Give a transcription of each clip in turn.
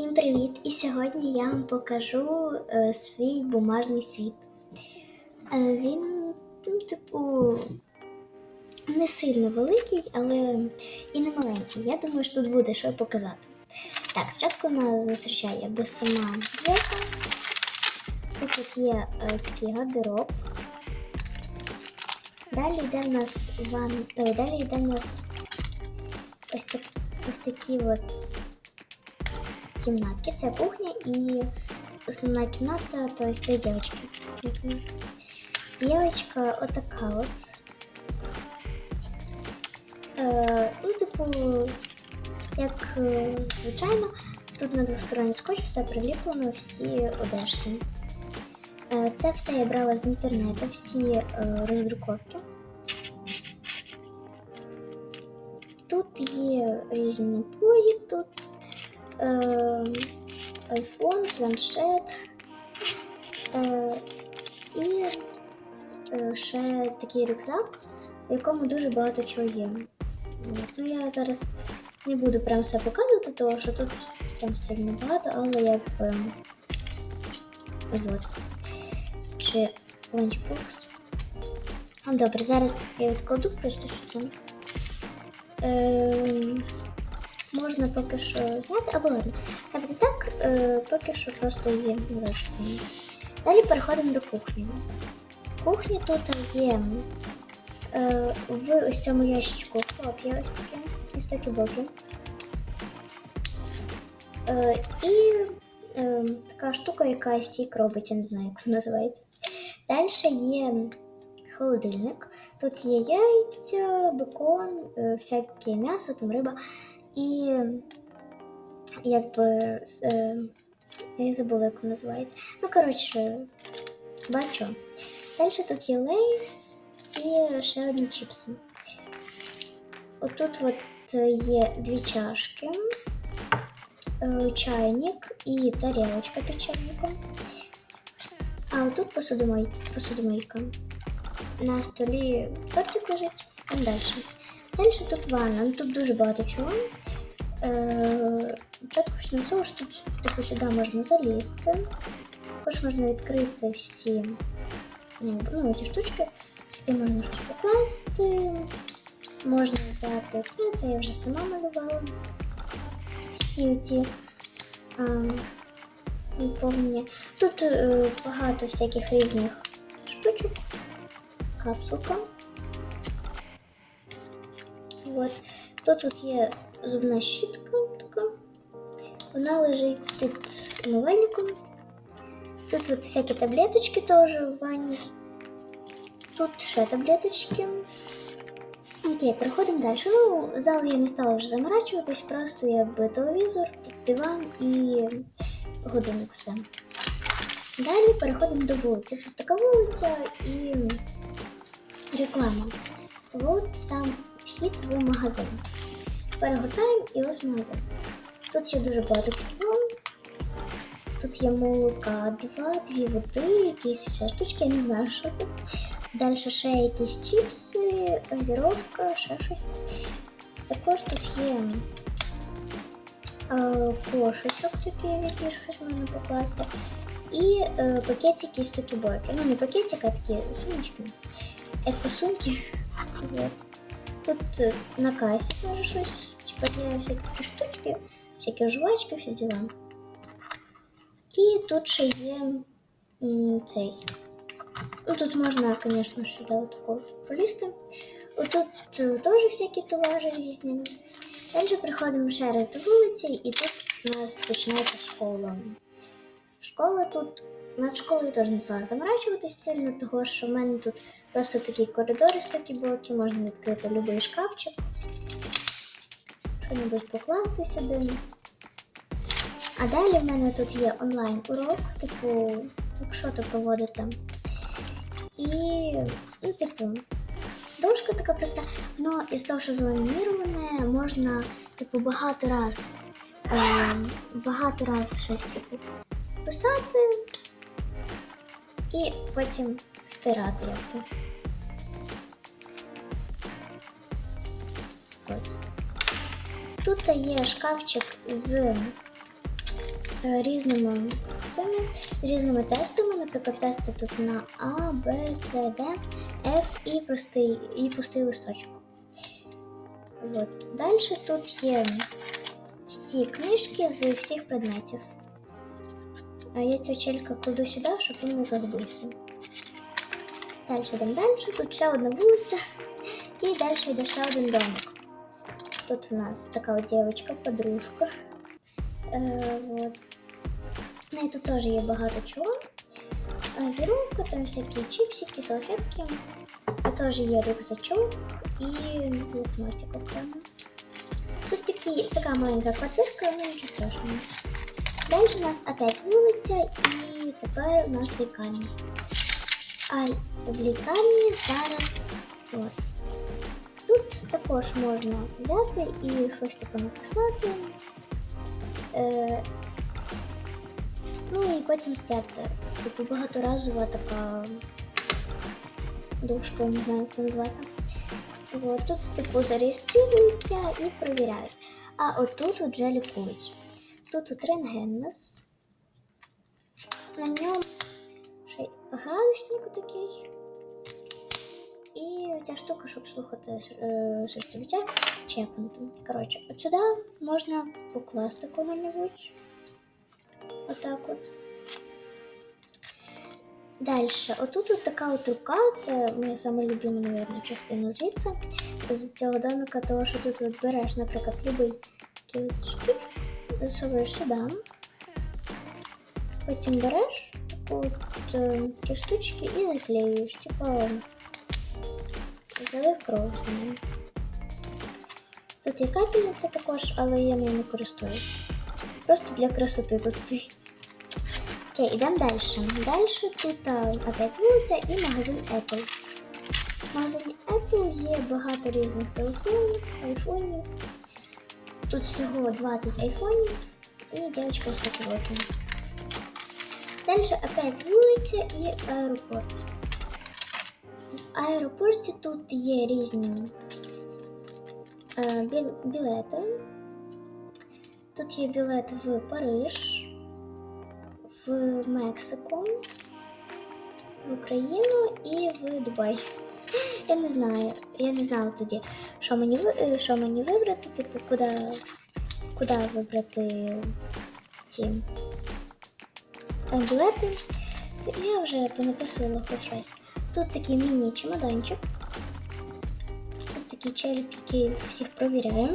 Всім привіт! І сьогодні я вам покажу е, свій бумажний світ. Е, він, ну, типу, не сильно великий, але і не маленький. Я думаю, що тут буде що показати. Так, спочатку нас зустрічає якби сама дверка. Тут от є е, такий гардероб. Далі йде в нас ван... Ой, далі йде в нас ось, так... ось такі от кімнатки. Це кухня і основна кімната, то есть цієї дівчинки. Дівчинка отака от. Е, ну, типу, як е, звичайно, тут на двосторонній скотч все приліплено, всі одежки. Е, це все я брала з інтернету, всі е, роздруковки. Тут є різні напої, тут айфон, планшет е, і е, ще такий рюкзак, в якому дуже багато чого є. Ну, я зараз не буду прям все показувати, тому що тут прям сильно багато, але як. Вот. Чи ланчбокс. Добре, зараз я відкладу просто сюди. Ем, можна поки що зняти, або ладно. Хай буде так, е, поки що просто є зараз. Далі переходимо до кухні. Кухня тут є е, в ось цьому ящичку хлоп'я ось такі, ось такі боки. Е, і е, така штука, яка сік робить, я не знаю, як вона називається. Далі є холодильник. Тут є яйця, бекон, е, всяке м'ясо, там риба. І якби е, я забула, як воно називається. Ну, коротше, бачу. Далі тут є лейс і ще одні чіпси. Отут от є дві чашки, е, чайник і тарілочка під чайником. А отут посудомийка. На столі тортик лежить, там далі. Далі тут ванна, ну тут дуже багато чого. Е, Спочатку почнемо з того, що тут типу, сюди можна залізти. Також можна відкрити всі ну, ну, ці штучки. Сюди можна щось покласти. Можна взяти це, це я вже сама малювала. Всі ці наповнення. Тут е, багато всяких різних штучок. Капсулка. От. Тут от є зубна щітка така. Вона лежить під умивальником. Тут от всякі таблеточки теж в ванні. Тут ще таблеточки. Окей, переходимо далі. Ну, зал я не стала вже заморачуватись, просто якби телевізор, диван і годинник все. Далі переходимо до вулиці. Тут така вулиця і реклама. От сам вхід в магазин. Перегортаємо і ось магазин. Тут є дуже багато чого. Тут є молока, два, дві води, якісь ще штучки, я не знаю, що це. Далі ще якісь чіпси, газіровка, ще щось. Також тут є е, кошечок такий, в який щось можна покласти. І е, пакетики з токіборки. Ну, не пакетики, а такі сумочки. Екосумки. Тут е, на касі теж щось. Типа є всякі такі штучки, всякі жвачки, всі діла. І тут ще є цей. Ну, тут можна, звісно, сюди отако пролізти. Отут е, теж всякі товари різні. Далі приходимо ще раз до вулиці, і тут у нас починається школа. Школа тут. Над школою теж не стала заморачуватись сильно, того що в мене тут просто такі коридори з такі блоки, можна відкрити будь-який шкафчик. Що-небудь покласти сюди. А далі в мене тут є онлайн-урок, типу, якщо то проводите. І, ну, типу, дошка така проста, але із того, що заламіноване, можна, типу, багато раз, е, багато раз щось типу писати і потім стирати якби. Тут є шкафчик з е, різними цими, різними тестами. Наприклад, тести тут на А, Б, С, Д, Ф і простий, і пустий листочок. От. Далі тут є всі книжки з всіх предметів. А я цього челька кладу сюди, щоб він не загубився. Далі йдемо далі. Тут ще одна вулиця. І далі йде ще один домик. Тут у нас така от дівчинка, подружка. Е, вот. В неї тут теж є багато чого. Е, там всякі чіпсики, салфетки. А теж є рюкзачок і блокнотик окремо. Тут такі, така маленька квартирка, але нічого страшного. Далі у нас опять вулиця і тепер у нас лікарня. А в лікарні зараз от. Тут також можна взяти і щось таке написати. Е, ну і потім стерти. Типу багаторазова така дошка, я не знаю, як це назвати. От, тут, типу, зареєструються і перевіряють. А отут от вже лікують. Тут от рентген. На ньому ще й градусник такий. І ця штука, щоб слухати е, серцебиття, чекнути. Коротше, от сюди можна покласти кого-небудь. Отак от. Далі, отут от така от рука, це моя саме любима, мабуть, частина звідси, з цього домика, того, що тут от береш, наприклад, любий штучку, засовуєш сюди. Потім береш таку от, е, такі штучки і заклеюєш, типу залив. Тут є капельниця також, але я не користуюсь. Просто для красоти тут стоїть. Окей, йдемо далі. Далі тут а, опять вулиця і магазин Apple. В магазині Apple є багато різних телефонів, айфонів. Тут всього 20 айфонів і дівчинка з покроком. Далі опять вулиця і аеропорт. В аеропорті тут є різні е, бі- білети. Тут є білет в Париж, в Мексику, в Україну і в Дубай. Я не знаю, я не знала тоді, що мені, що мені вибрати, типу, куди, куди вибрати ці е, білети. Я вже понаписувала хоч щось. Тут такий міні-чемоданчик. Тут такий челік, який всіх провіряє.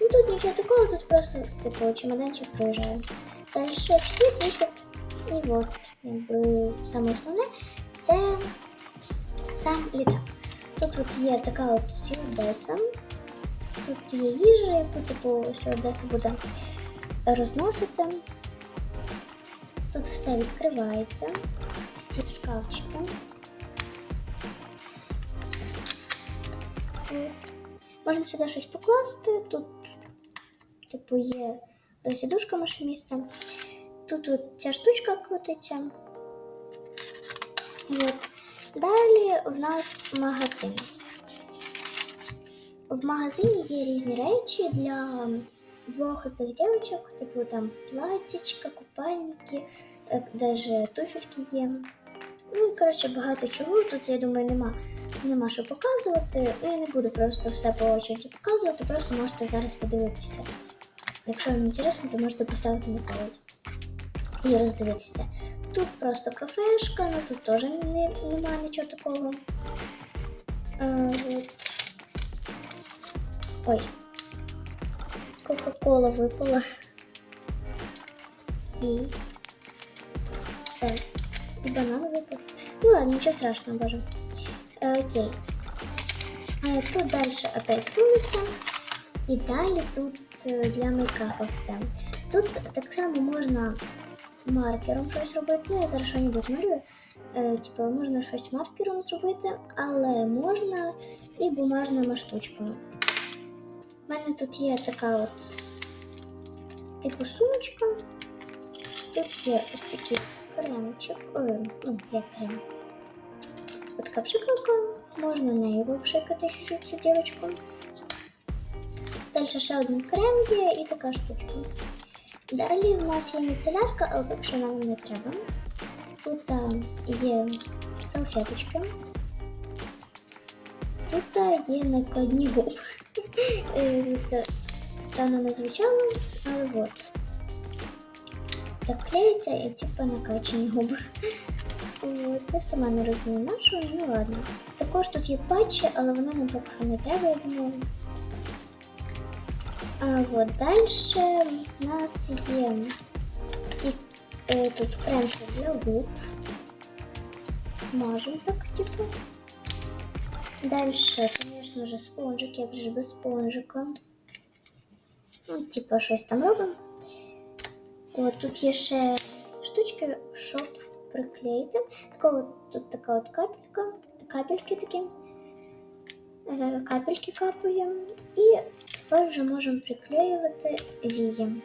Ну тут нічого такого, тут просто типу чемоданчик проїжджає. Далі вхід, вихід. І от, якби саме основне це сам літак. Тут от є така от стюардеса. Тут є їжа, яку типу стюардеса буде розносити. Тут все відкривається, всі шкафчики. Можна сюди щось покласти. Тут, типу, є сідушка наше місце. Тут от ця штучка крутиться. От. Далі в нас магазин. В магазині є різні речі для двох тих дівчинок, типу там платічка, купальники, е, даже туфельки є. Ну і коротше багато чого. Тут, я думаю, нема, нема що показувати. Ну, я не буду просто все по очереді показувати, просто можете зараз подивитися. Якщо вам інтересно, то можете поставити на паузу і роздивитися. Тут просто кафешка, ну тут теж не, немає нічого такого. А, от. Ой. Кока-кола випала. Окей. Все. І банан випав. Ну ладно, нічого страшного, боже. Е, окей. Е, тут далі опять вулиця. І далі тут е, для мейкапа все. Тут так само можна маркером щось робити. Ну, я зараз що-небудь малюю. Типу, можна щось маркером зробити, але можна і бумажними штучками. У мене тут є така от типу сумочка. Тут є ось такий кремчик. Ну, як крем. Ось така. Можна нею випшикати чуть-чуть цю дівчинку. Далі ще один крем є і така штучка. Далі в нас є міцелярка, але поки що нам не треба. Тут є салфеточки. Тут є накладні губ. Е, Це странно не звучало, але от. Так клеїться і типу накачані губи. От, я сама не розумію нашого, ну ладно. Також тут є патчі, але воно нам поки не треба, я думаю. А от далі у нас є такі, е, тут кремки для губ. Мажем так, типу. Далі, звісно ж, спонжик, як же без спонжика. Ну, типу, щось там робимо. От тут є ще штучки, щоб приклеїти. Така от, тут така от капелька, капельки такі. Е, Капельки капаємо. І тепер вже можемо приклеювати вії.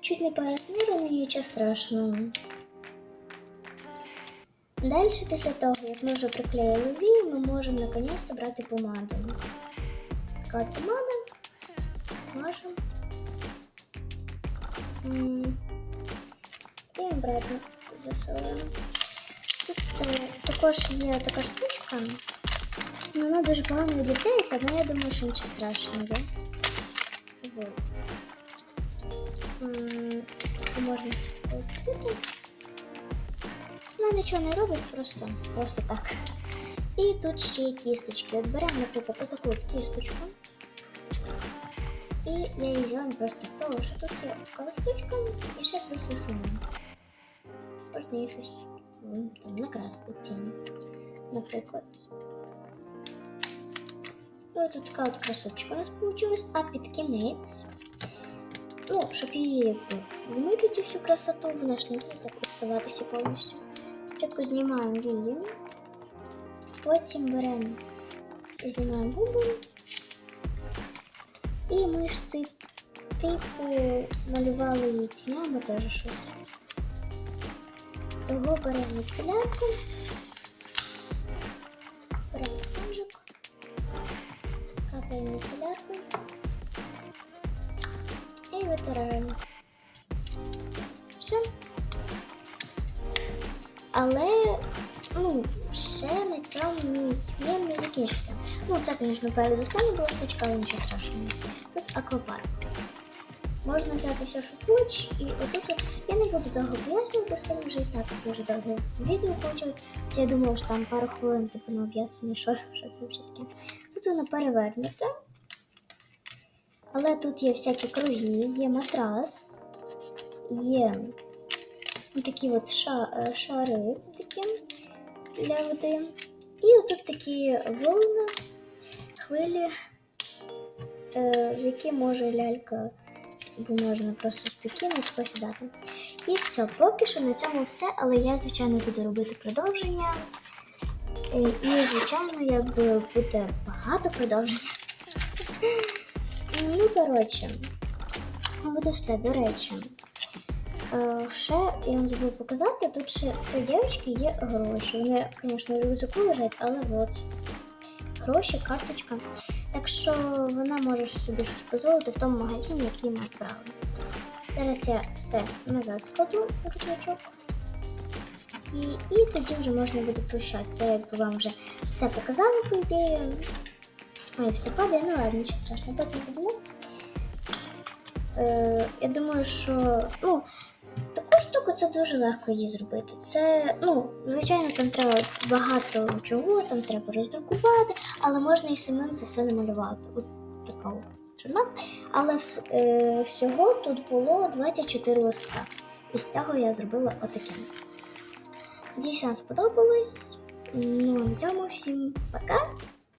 Чуть не по розміру, але нічого страшного. Далі, після того, як ми вже приклеїли вії, ми можемо наконець брати помаду. Така от помада. Можемо. М, І обратно засовуємо. Тут е, також є така штучка. Ну, вона дуже погано відліпляється, але я думаю, що нічого страшного. Вот. М, Можна щось таке відкрити. Вона нічого не робить, просто, просто так. І тут ще є кісточки. От беремо, наприклад, отаку от кісточку. І я її взяла просто в того, що тут є така штучка і ще плюс висунула. Можна її щось там накрасти в тіні. Наприклад. Ну, тут така от красочка у нас вийшла, а під кінець, ну, щоб її якби змити всю красоту, вона ж не буде так оставатися повністю. Спочатку знімаємо вії, потім беремо знімаємо губи. І ми ж тип, типу малювали її тінями теж щось. Того беремо цілянку, беремо спонжик, капаємо міцеляркою ще на цьому мій мір не закінчився. Ну, це, звісно, перед остання була штучка, але нічого страшного. Тут аквапарк. Можна взяти все, що хочеш, і отут я не буду довго пояснювати, сильно вже і так дуже довге відео вийшло. Це я думав, що там пару хвилин типу на об'яснення, що, що це вже таке. Тут воно перевернуте. Але тут є всякі круги, є матрас, є такі от ша, е, шари такі для води. І отут такі волни, хвилі, е, в які може лялька, можна просто спокійно посідати. І все, поки що на цьому все, але я, звичайно, буду робити продовження. Е, І, звичайно, якби буде багато продовження. Ну, коротше, буде все, до речі. Е, Ще я вам забув показати, тут ще в цій дівчинки є гроші. Вони, звісно, в рюкзаку лежать, але от гроші, карточка. Так що вона може собі щось дозволити в тому магазині, який ми брали. Зараз я все назад складу рюкзачок. І, і тоді вже можна буде прощатися. Я якби вам вже все показала, по ідеї. Ой, все падає, ну ладно, нічого страшного, потім подумаю. Е, я думаю, що ну, таку це дуже легко її зробити. Це, ну, звичайно, там треба багато чого, там треба роздрукувати, але можна і самим це все намалювати. От така от чорна. Але е, всього тут було 24 листка. І з цього я зробила отаке. Надіюсь, сподобалось. Ну, на цьому всім пока.